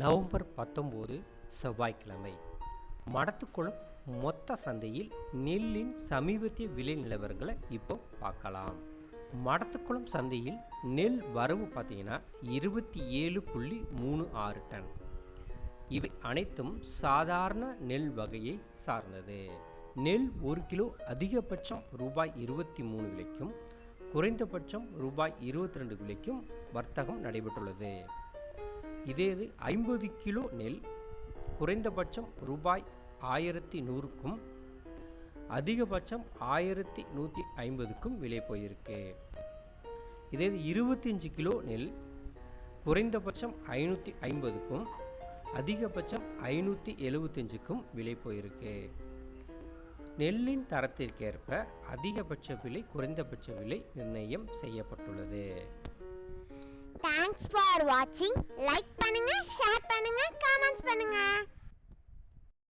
November பத்தொம்போது செவ்வாய்க்கிழமை. மடத்துக்குளம் மொத்த சந்தையில் நெல்லின் சமீபத்திய விலை நிலவரங்களை இப்போ பார்க்கலாம். மடத்துக்குளம் சந்தையில் நெல் வரவு பார்த்தீங்கன்னா இருபத்தி ஏழு புள்ளி மூணு ஆறு டன். இவை அனைத்தும் சாதாரண நெல் வகையை சார்ந்தது. நெல் ஒரு கிலோ அதிகபட்சம் ரூபாய் இருபத்தி மூணு விலைக்கும் குறைந்தபட்சம் ரூபாய் இருபத்தி ரெண்டு விலைக்கும் வர்த்தகம் நடைபெற்றுள்ளது. இதே இது ஐம்பது கிலோ நெல் குறைந்தபட்சம் ரூபாய் ஆயிரத்தி நூறுக்கும் அதிகபட்சம் ஆயிரத்தி நூற்றி ஐம்பதுக்கும் விலை போயிருக்கு. இதே இது இருபத்தஞ்சி கிலோ நெல் குறைந்தபட்சம் ஐநூற்றி ஐம்பதுக்கும் அதிகபட்சம் ஐநூற்றி எழுபத்தஞ்சுக்கும் விலை போயிருக்கு. நெல்லின் தரத்திற்கேற்ப அதிகபட்ச விலை குறைந்தபட்ச விலை நிர்ணயம் செய்யப்பட்டுள்ளது. தேங்க்ஸ் ஃபார் வாட்சிங் லைக் பண்ணுங்க ஷேர் பண்ணுங்க காமெண்ட்ஸ் பண்ணுங்க.